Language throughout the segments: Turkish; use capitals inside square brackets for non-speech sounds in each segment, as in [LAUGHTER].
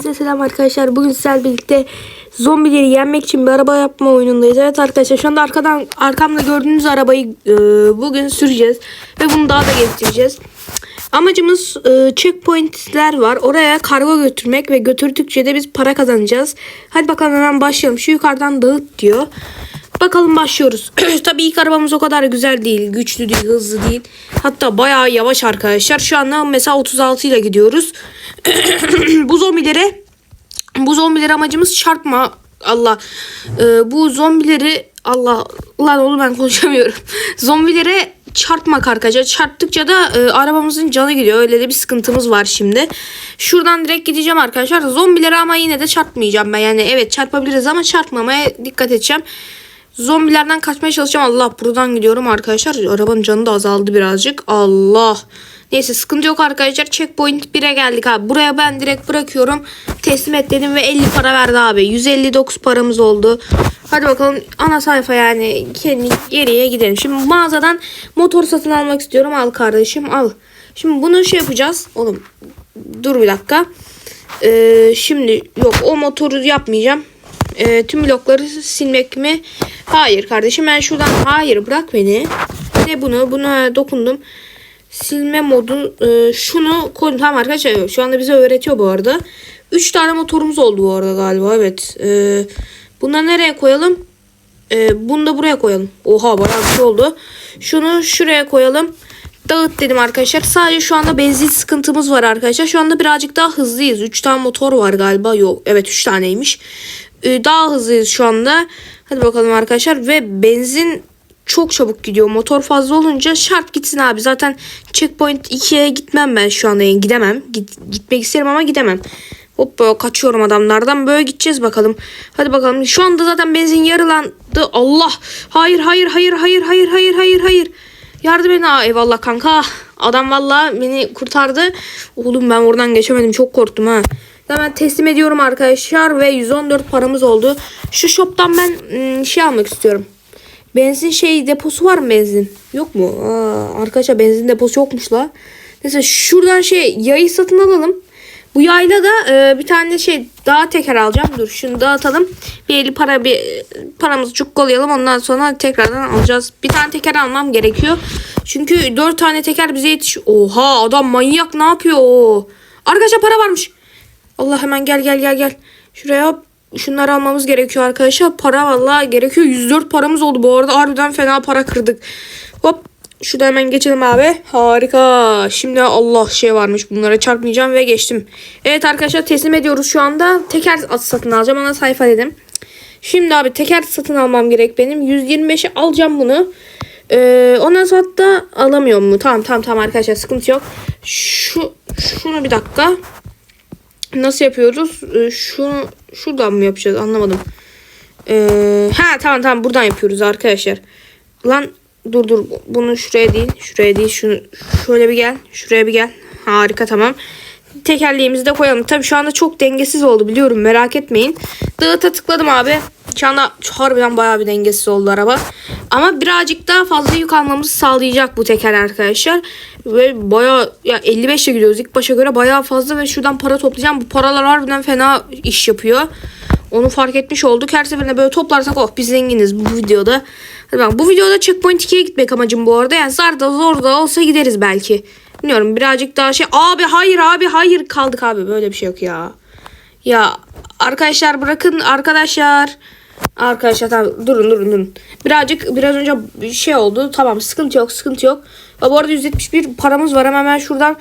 Selam arkadaşlar. Bugün sizlerle birlikte zombileri yenmek için bir araba yapma oyunundayız. Evet arkadaşlar şu anda arkadan arkamda gördüğünüz arabayı e, bugün süreceğiz. Ve bunu daha da geliştireceğiz. Amacımız e, checkpointler var. Oraya kargo götürmek ve götürdükçe de biz para kazanacağız. Hadi bakalım hemen başlayalım. Şu yukarıdan dağıt diyor. Bakalım başlıyoruz. [CLEARS THROAT] Tabii ilk arabamız o kadar güzel değil. Güçlü değil, hızlı değil. Hatta bayağı yavaş arkadaşlar. Şu anda mesela 36 ile gidiyoruz. [CLEARS THROAT] bu zombilere bu zombileri amacımız çarpma. Allah. Ee, bu zombileri Allah lan oğlum ben konuşamıyorum. [LAUGHS] Zombilere çarpmak arkadaşlar. Çarptıkça da e, arabamızın canı gidiyor. Öyle de bir sıkıntımız var şimdi. Şuradan direkt gideceğim arkadaşlar. Zombilere ama yine de çarpmayacağım ben. Yani evet çarpabiliriz ama çarpmamaya dikkat edeceğim. Zombilerden kaçmaya çalışacağım. Allah buradan gidiyorum arkadaşlar. Arabanın canı da azaldı birazcık. Allah. Neyse sıkıntı yok arkadaşlar. Checkpoint 1'e geldik abi. Buraya ben direkt bırakıyorum. Teslim et dedim ve 50 para verdi abi. 159 paramız oldu. Hadi bakalım ana sayfa yani kendi geriye gidelim. Şimdi mağazadan motor satın almak istiyorum. Al kardeşim al. Şimdi bunu şey yapacağız. Oğlum dur bir dakika. Ee, şimdi yok o motoru yapmayacağım. Ee, tüm blokları silmek mi? Hayır kardeşim ben şuradan hayır bırak beni. Ne bunu buna dokundum. Silme modu e, şunu koydum. Tamam arkadaşlar şu anda bize öğretiyor bu arada. 3 tane motorumuz oldu bu arada galiba evet. E, bunları nereye koyalım? E, bunu da buraya koyalım. Oha bayağı bir şey oldu. Şunu şuraya koyalım. Dağıt dedim arkadaşlar. Sadece şu anda benzin sıkıntımız var arkadaşlar. Şu anda birazcık daha hızlıyız. 3 tane motor var galiba. Yok evet 3 taneymiş. E, daha hızlıyız şu anda. Hadi bakalım arkadaşlar. Ve benzin çok çabuk gidiyor. Motor fazla olunca şart gitsin abi. Zaten checkpoint 2'ye gitmem ben şu anda. Yani gidemem. Git, gitmek isterim ama gidemem. Hop kaçıyorum adamlardan. Böyle gideceğiz bakalım. Hadi bakalım. Şu anda zaten benzin yarılandı. Allah. Hayır hayır hayır hayır hayır hayır hayır hayır. Yardım edin. Aa, eyvallah kanka. Adam valla beni kurtardı. Oğlum ben oradan geçemedim. Çok korktum ha. Hemen teslim ediyorum arkadaşlar. Ve 114 paramız oldu. Şu shop'tan ben ım, şey almak istiyorum. Benzin şey deposu var mı benzin? Yok mu? Aa, arkadaşlar benzin deposu yokmuş la. Neyse şuradan şey yayı satın alalım. Bu yayla da e, bir tane şey daha teker alacağım. Dur şunu dağıtalım. Bir eli para bir paramızı çukkalayalım. Ondan sonra tekrardan alacağız. Bir tane teker almam gerekiyor. Çünkü dört tane teker bize yetiş. Oha adam manyak ne yapıyor? Arkadaşlar para varmış. Allah hemen gel gel gel gel. Şuraya şunları almamız gerekiyor arkadaşlar. Para vallahi gerekiyor. 104 paramız oldu bu arada. Harbiden fena para kırdık. Hop şurada hemen geçelim abi. Harika. Şimdi Allah şey varmış. Bunlara çarpmayacağım ve geçtim. Evet arkadaşlar teslim ediyoruz şu anda. Teker at satın alacağım. Ana sayfa dedim. Şimdi abi teker satın almam gerek benim. 125'e alacağım bunu. Ee, ondan sonra da alamıyorum mu? Tamam tamam tamam arkadaşlar sıkıntı yok. Şu şunu bir dakika. Nasıl yapıyoruz? Ee, şunu şuradan mı yapacağız? Anlamadım. Ee, ha tamam tamam buradan yapıyoruz arkadaşlar. Lan dur dur bunu şuraya değil. Şuraya değil. Şunu şöyle bir gel. Şuraya bir gel. Harika tamam. Tekerleğimizi de koyalım. Tabii şu anda çok dengesiz oldu biliyorum. Merak etmeyin. Dağıta tıkladım abi. Şu anda harbiden bayağı bir dengesiz oldu araba. Ama birazcık daha fazla yük almamızı sağlayacak bu teker arkadaşlar. Ve bayağı ya 55 ile gidiyoruz. İlk başa göre bayağı fazla ve şuradan para toplayacağım. Bu paralar harbiden fena iş yapıyor. Onu fark etmiş olduk. Her seferinde böyle toplarsak oh biz zenginiz bu videoda. Hadi bak bu videoda checkpoint 2'ye gitmek amacım bu arada. Yani zar da zor da olsa gideriz belki. Bilmiyorum birazcık daha şey. Abi hayır abi hayır kaldık abi. Böyle bir şey yok ya. Ya arkadaşlar bırakın arkadaşlar. Arkadaşlar tamam durun durun durun. Birazcık biraz önce şey oldu. Tamam sıkıntı yok sıkıntı yok. Bu arada 171 paramız var. Hemen ben şuradan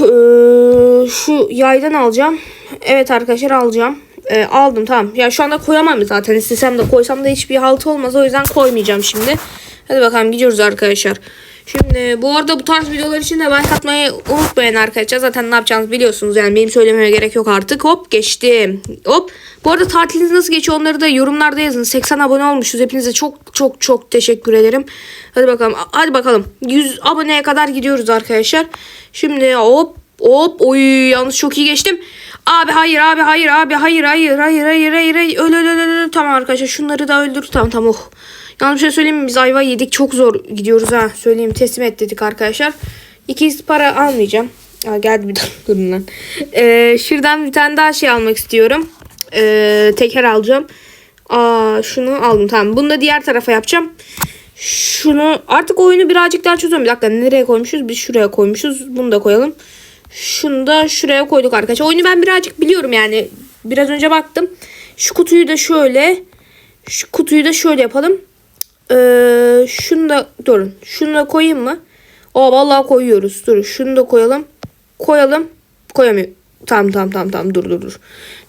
Eee, şu yaydan alacağım. Evet arkadaşlar alacağım. Ee, aldım tamam. Ya şu anda koyamam zaten. İstesem de koysam da hiçbir halt olmaz. O yüzden koymayacağım şimdi. Hadi bakalım gidiyoruz arkadaşlar. Şimdi bu arada bu tarz videolar için de like atmayı unutmayın arkadaşlar. Zaten ne yapacağınızı biliyorsunuz. Yani benim söylememe gerek yok artık. Hop geçtim. Hop. Bu arada tatiliniz nasıl geçiyor onları da yorumlarda yazın. 80 abone olmuşuz. Hepinize çok çok çok teşekkür ederim. Hadi bakalım. Hadi bakalım. 100 aboneye kadar gidiyoruz arkadaşlar. Şimdi hop hop. Oy yalnız çok iyi geçtim. Abi hayır abi hayır abi hayır hayır hayır hayır hayır hayır öl öl öl öl tamam arkadaşlar şunları da öldür tamam tamam oh. Yalnız bir şey söyleyeyim biz ayva yedik çok zor gidiyoruz ha söyleyeyim teslim et dedik arkadaşlar. İkiz para almayacağım. Aa, geldi bir dakika lan. Ee, şuradan bir tane daha şey almak istiyorum. Ee, teker alacağım. Aa, şunu aldım tamam. Bunu da diğer tarafa yapacağım. Şunu artık oyunu birazcık daha çözüyorum. Bir dakika nereye koymuşuz? Biz şuraya koymuşuz. Bunu da koyalım. Şunu da şuraya koyduk arkadaşlar. Oyunu ben birazcık biliyorum yani. Biraz önce baktım. Şu kutuyu da şöyle. Şu kutuyu da şöyle yapalım. Ee, şunu da durun. Şunu da koyayım mı? Aa vallahi koyuyoruz. Dur şunu da koyalım. Koyalım. Koyamıyorum. Tamam tamam tamam tamam dur dur dur.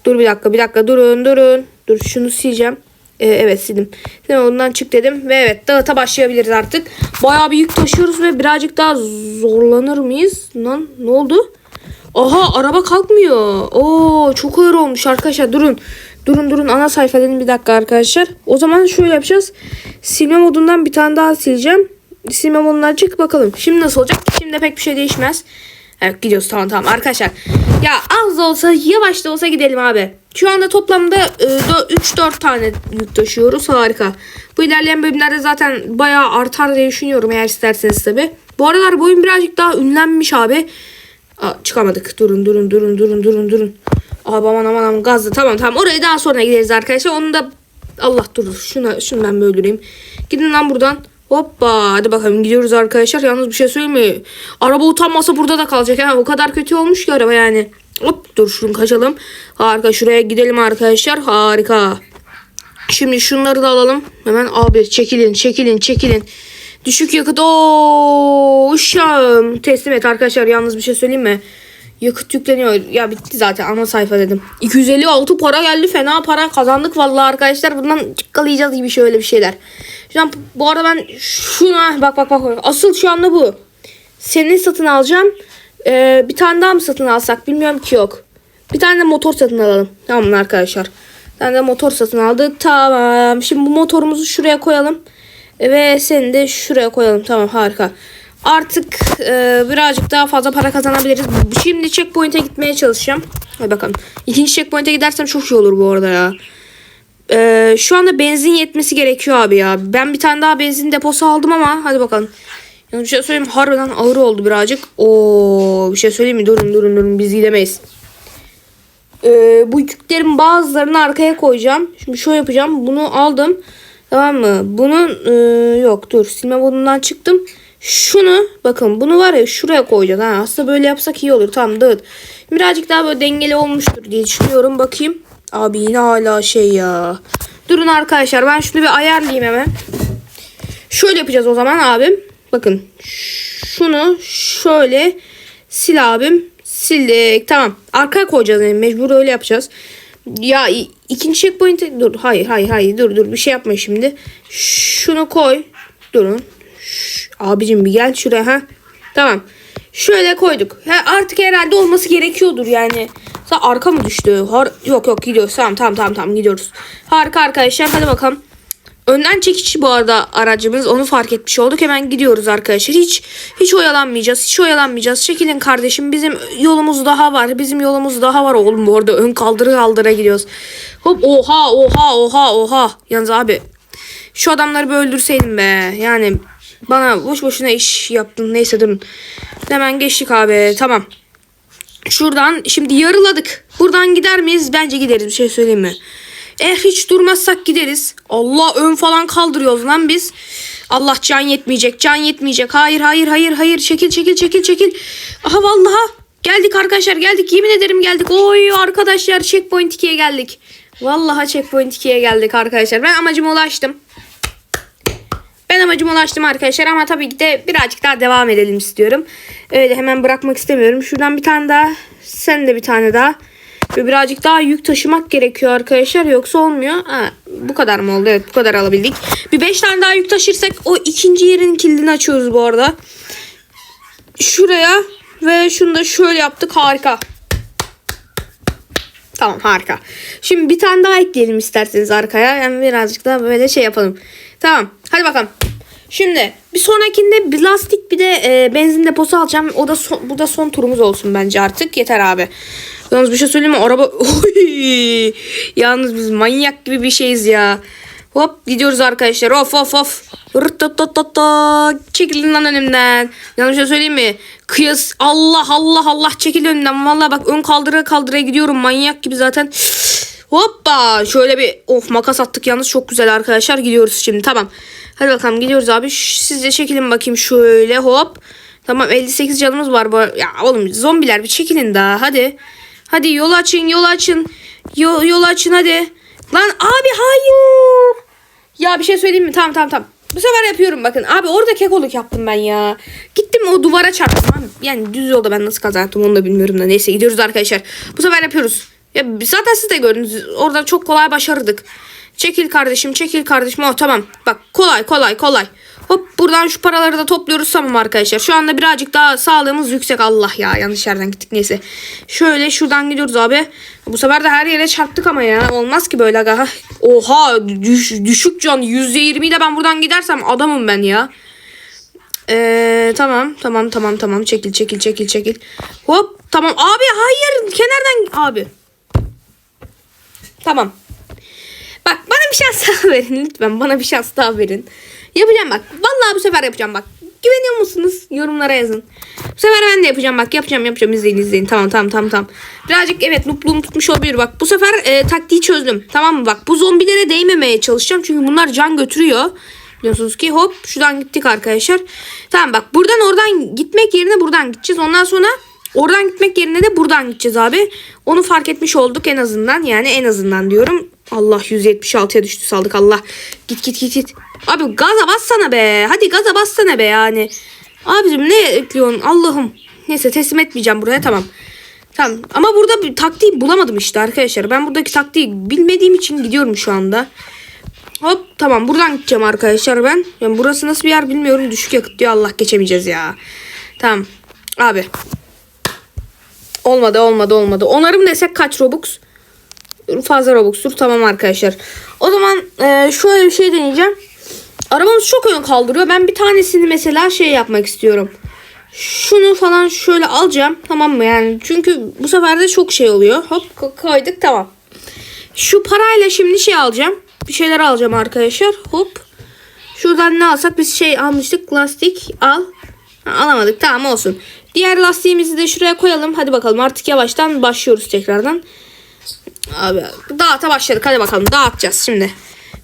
Dur bir dakika bir dakika durun durun. Dur şunu sileceğim. Ee, evet sildim. Şimdi ondan çık dedim ve evet dağıta başlayabiliriz artık. Bayağı bir yük taşıyoruz ve birazcık daha zorlanır mıyız? Lan ne oldu? Aha araba kalkmıyor. Oo çok ağır olmuş arkadaşlar. Durun. Durun durun ana sayfa bir dakika arkadaşlar. O zaman şöyle yapacağız. Silme modundan bir tane daha sileceğim. Silme modundan çık bakalım. Şimdi nasıl olacak? Şimdi pek bir şey değişmez. Evet gidiyoruz tamam tamam arkadaşlar. Ya az da olsa yavaş da olsa gidelim abi. Şu anda toplamda e, 3-4 tane yük taşıyoruz. Harika. Bu ilerleyen bölümlerde zaten bayağı artar diye düşünüyorum eğer isterseniz tabi. Bu aralar bu oyun birazcık daha ünlenmiş abi. Aa, çıkamadık. Durun durun durun durun durun durun. Abi aman aman aman gazlı. Tamam tamam oraya daha sonra gideriz arkadaşlar. Onu da Allah dur. Şuna, şunu ben bir öldüreyim. Gidin lan buradan. Hoppa hadi bakalım gidiyoruz arkadaşlar. Yalnız bir şey söyleyeyim mi? Araba utanmasa burada da kalacak. Ha. O kadar kötü olmuş ki araba yani. Hop dur şunu kaçalım. Harika şuraya gidelim arkadaşlar. Harika. Şimdi şunları da alalım. Hemen abi çekilin çekilin çekilin. Düşük yakıt. Oo, uşağım. Teslim et arkadaşlar. Yalnız bir şey söyleyeyim mi? Yakıt yükleniyor. Ya bitti zaten ana sayfa dedim. 256 para geldi. Fena para kazandık vallahi arkadaşlar. Bundan çıkalayacağız gibi şöyle bir şeyler. Şu an bu arada ben şuna bak bak bak. Asıl şu anda bu. Senin satın alacağım. Ee, bir tane daha mı satın alsak bilmiyorum ki yok. Bir tane de motor satın alalım. Tamam mı arkadaşlar? Bir tane de motor satın aldık. Tamam. Şimdi bu motorumuzu şuraya koyalım. Ve seni de şuraya koyalım. Tamam harika. Artık e, birazcık daha fazla para kazanabiliriz. Şimdi checkpoint'e gitmeye çalışacağım. Hadi bakalım. İkinci checkpoint'e gidersem çok iyi olur bu arada ya. E, şu anda benzin yetmesi gerekiyor abi ya. Ben bir tane daha benzin deposu aldım ama hadi bakalım. Yani bir şey söyleyeyim harbiden ağır oldu birazcık. Oo bir şey söyleyeyim mi? Durun durun durun biz gidemeyiz. Ee, bu yüklerin bazılarını arkaya koyacağım. Şimdi şöyle yapacağım. Bunu aldım. Tamam mı? Bunun e, yok dur silme modundan çıktım. Şunu bakın bunu var ya şuraya koyacağız. Ha, aslında böyle yapsak iyi olur. Tamam dağıt. Birazcık daha böyle dengeli olmuştur diye düşünüyorum. Bakayım. Abi yine hala şey ya. Durun arkadaşlar ben şunu bir ayarlayayım hemen. Şöyle yapacağız o zaman abim. Bakın şunu şöyle sil abim. Sildik. Tamam. Arkaya koyacağız yani mecbur öyle yapacağız. Ya ikinci checkpoint'e dur. Hayır hayır hayır dur dur bir şey yapma şimdi. Şunu koy. Durun. Abicim bir gel şuraya ha. Tamam. Şöyle koyduk. Ha, artık herhalde olması gerekiyordur yani. Sa arka mı düştü? Har yok yok gidiyoruz. Tamam tamam tamam tamam gidiyoruz. Harika arkadaşlar hadi bakalım. Önden çekici bu arada aracımız. Onu fark etmiş olduk. Hemen gidiyoruz arkadaşlar. Hiç hiç oyalanmayacağız. Hiç oyalanmayacağız. Çekilin kardeşim. Bizim yolumuz daha var. Bizim yolumuz daha var oğlum bu arada. Ön kaldırı kaldıra gidiyoruz. Hop oha oha oha oha. Yalnız abi şu adamları bir öldürseydim be. Yani bana boş boşuna iş yaptın. Neyse durun. Hemen geçtik abi. Tamam. Şuradan şimdi yarıladık. Buradan gider miyiz? Bence gideriz bir şey söyleyeyim mi? Eğer hiç durmazsak gideriz. Allah ön falan kaldırıyoruz lan biz. Allah can yetmeyecek. Can yetmeyecek. Hayır hayır hayır hayır. Çekil çekil çekil çekil. Aha vallahi geldik arkadaşlar geldik. Yemin ederim geldik. Oy arkadaşlar checkpoint 2'ye geldik. Vallahi checkpoint 2'ye geldik arkadaşlar. Ben amacıma ulaştım. Ben amacıma ulaştım arkadaşlar ama tabii ki de birazcık daha devam edelim istiyorum. Öyle hemen bırakmak istemiyorum. Şuradan bir tane daha. Sen de bir tane daha. Ve birazcık daha yük taşımak gerekiyor arkadaşlar. Yoksa olmuyor. Ha, bu kadar mı oldu? Evet bu kadar alabildik. Bir 5 tane daha yük taşırsak o ikinci yerin kilidini açıyoruz bu arada. Şuraya ve şunu da şöyle yaptık. Harika. Tamam harika. Şimdi bir tane daha ekleyelim isterseniz arkaya. Yani birazcık daha böyle şey yapalım. Tamam. Hadi bakalım. Şimdi bir sonrakinde bir lastik bir de e, benzin deposu alacağım. O da son, bu da son turumuz olsun bence artık. Yeter abi. Yalnız bir şey söyleyeyim mi? Araba! [LAUGHS] Yalnız biz manyak gibi bir şeyiz ya. Hop gidiyoruz arkadaşlar. Of of of. Çekilin lan önümden. Yanlış şey söyleyeyim mi? Kıyas. Allah Allah Allah çekil önümden. Vallahi bak ön kaldıra kaldıra gidiyorum. Manyak gibi zaten. Hoppa. Şöyle bir of makas attık yalnız çok güzel arkadaşlar. Gidiyoruz şimdi tamam. Hadi bakalım gidiyoruz abi. Siz de çekilin bakayım şöyle hop. Tamam 58 canımız var. Bu Ya oğlum zombiler bir çekilin daha hadi. Hadi yol açın yol açın. Yol, yol açın hadi. Lan abi hayır. Ya bir şey söyleyeyim mi? Tamam tamam tamam. Bu sefer yapıyorum bakın. Abi orada kekoluk yaptım ben ya. Gittim o duvara çarptım. Abi. Yani düz yolda ben nasıl kaza yaptım onu da bilmiyorum da. Neyse gidiyoruz arkadaşlar. Bu sefer yapıyoruz. Ya zaten siz de gördünüz. Orada çok kolay başardık. Çekil kardeşim çekil kardeşim. Oh tamam. Bak kolay kolay kolay. Hop buradan şu paraları da topluyoruz tamam arkadaşlar. Şu anda birazcık daha sağlığımız yüksek. Allah ya yanlış yerden gittik neyse. Şöyle şuradan gidiyoruz abi. Bu sefer de her yere çarptık ama ya. Olmaz ki böyle aga. Oha düş, düşük can. %20 ile ben buradan gidersem adamım ben ya. Ee, tamam tamam tamam tamam çekil çekil çekil çekil. Hop tamam abi hayır kenardan abi. Tamam. Bak bana bir şans daha verin lütfen. Bana bir şans daha verin. Yapacağım bak. Vallahi bu sefer yapacağım bak. Güveniyor musunuz? Yorumlara yazın. Bu sefer ben de yapacağım bak. Yapacağım yapacağım. İzleyin izleyin. Tamam tamam tamam tamam. Birazcık evet nupluğum tutmuş olabilir. Bak bu sefer e, taktiği çözdüm. Tamam mı? Bak bu zombilere değmemeye çalışacağım. Çünkü bunlar can götürüyor. Biliyorsunuz ki hop şuradan gittik arkadaşlar. Tamam bak buradan oradan gitmek yerine buradan gideceğiz. Ondan sonra oradan gitmek yerine de buradan gideceğiz abi. Onu fark etmiş olduk en azından. Yani en azından diyorum. Allah 176'ya düştü saldık Allah. Git git git git. Abi gaza bassana be. Hadi gaza bassana be yani. Abicim ne ekliyorsun Allah'ım. Neyse teslim etmeyeceğim buraya tamam. Tamam ama burada bir taktiği bulamadım işte arkadaşlar. Ben buradaki taktiği bilmediğim için gidiyorum şu anda. Hop tamam buradan gideceğim arkadaşlar ben. Yani burası nasıl bir yer bilmiyorum. Düşük yakıt diyor Allah geçemeyeceğiz ya. Tamam abi. Olmadı olmadı olmadı. Onarım desek kaç Robux? Fazla Robux'tur tamam arkadaşlar. O zaman e, şöyle bir şey deneyeceğim. Arabamız çok ön kaldırıyor. Ben bir tanesini mesela şey yapmak istiyorum. Şunu falan şöyle alacağım. Tamam mı yani? Çünkü bu sefer de çok şey oluyor. Hop ko- koyduk tamam. Şu parayla şimdi şey alacağım. Bir şeyler alacağım arkadaşlar. Hop. Şuradan ne alsak biz şey almıştık. Lastik al. Ha, alamadık tamam olsun. Diğer lastiğimizi de şuraya koyalım. Hadi bakalım artık yavaştan başlıyoruz tekrardan. Abi dağıta başladık. Hadi bakalım dağıtacağız şimdi.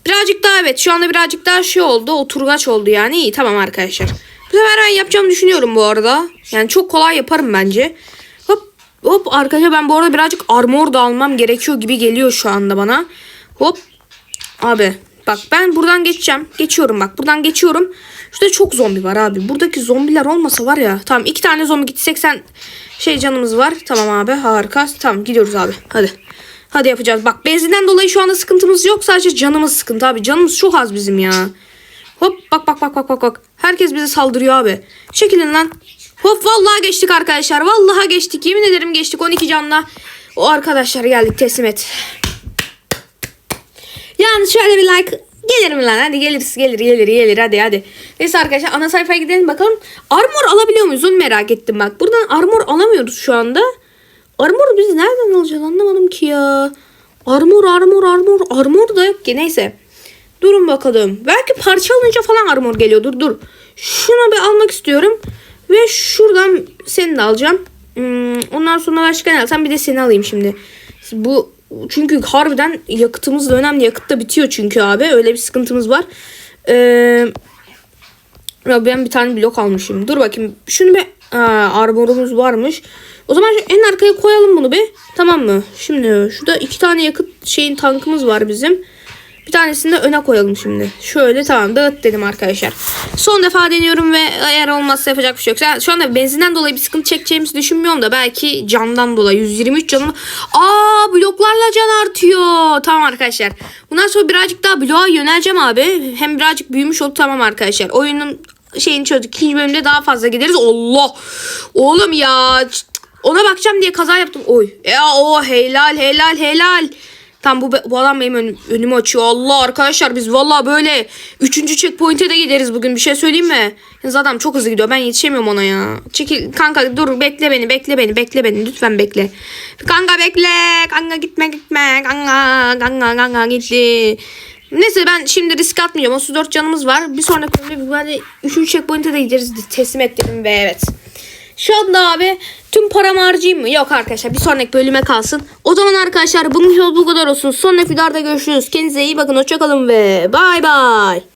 Birazcık daha evet şu anda birazcık daha şey oldu. Oturgaç oldu yani. İyi tamam arkadaşlar. Bu sefer ben yapacağımı düşünüyorum bu arada. Yani çok kolay yaparım bence. Hop hop arkadaşlar ben bu arada birazcık armor da almam gerekiyor gibi geliyor şu anda bana. Hop. Abi bak ben buradan geçeceğim. Geçiyorum bak buradan geçiyorum. Şurada çok zombi var abi. Buradaki zombiler olmasa var ya. Tamam iki tane zombi gitti 80 şey canımız var. Tamam abi harika. Tamam gidiyoruz abi. Hadi. Hadi yapacağız. Bak benzinden dolayı şu anda sıkıntımız yok. Sadece canımız sıkıntı abi. Canımız çok az bizim ya. Hop bak bak bak bak bak bak. Herkes bize saldırıyor abi. Çekilin lan. Hop vallahi geçtik arkadaşlar. Vallahi geçtik. Yemin ederim geçtik 12 canla. O arkadaşlar geldik teslim et. Yani şöyle bir like gelir mi lan? Hadi geliriz gelir gelir gelir hadi hadi. Neyse arkadaşlar ana sayfaya gidelim bakalım. Armor alabiliyor muyuz onu merak ettim bak. Buradan armor alamıyoruz şu anda. Armor biz nereden alacağız anlamadım ki ya. Armor armor armor armor da yok ki neyse. Durun bakalım. Belki parça alınca falan armor geliyordur. Dur. Şunu bir almak istiyorum. Ve şuradan seni de alacağım. Hmm, ondan sonra başka ne alsam bir de seni alayım şimdi. Bu çünkü harbiden yakıtımız da önemli. Yakıt da bitiyor çünkü abi. Öyle bir sıkıntımız var. Ya ben bir tane blok almışım. Dur bakayım. Şunu bir Aa, armorumuz varmış. O zaman en arkaya koyalım bunu bir. Tamam mı? Şimdi şurada iki tane yakıt şeyin tankımız var bizim. Bir tanesini de öne koyalım şimdi. Şöyle tamam dağıt dedim arkadaşlar. Son defa deniyorum ve eğer olmazsa yapacak bir şey yok. Şu anda benzinden dolayı bir sıkıntı çekeceğimizi düşünmüyorum da belki candan dolayı 123 canım. Aa bloklarla can artıyor. Tamam arkadaşlar. Bundan sonra birazcık daha bloğa yöneleceğim abi. Hem birazcık büyümüş oldu tamam arkadaşlar. Oyunun şeyini çözdük. İkinci bölümde daha fazla gideriz. Allah. Oğlum ya. Ona bakacağım diye kaza yaptım. Oy. Ya o helal helal helal. Tam bu, bu adam benim önüm- önümü açıyor. Allah arkadaşlar biz vallahi böyle 3. checkpoint'e de gideriz bugün. Bir şey söyleyeyim mi? Yalnız adam çok hızlı gidiyor. Ben yetişemiyorum ona ya. Çekil kanka dur bekle beni bekle beni bekle beni lütfen bekle. Kanka bekle. Kanka gitme gitme. Kanka kanka kanka gitti. Neyse ben şimdi risk atmayacağım. 34 canımız var. Bir sonraki bölümde böyle 3. checkpoint'e de gideriz. Teslim et dedim ve evet. Şu anda abi tüm paramı harcayayım mı? Yok arkadaşlar bir sonraki bölüme kalsın. O zaman arkadaşlar bugün bu kadar olsun. Sonraki videoda görüşürüz. Kendinize iyi bakın. Hoşçakalın ve bay bay.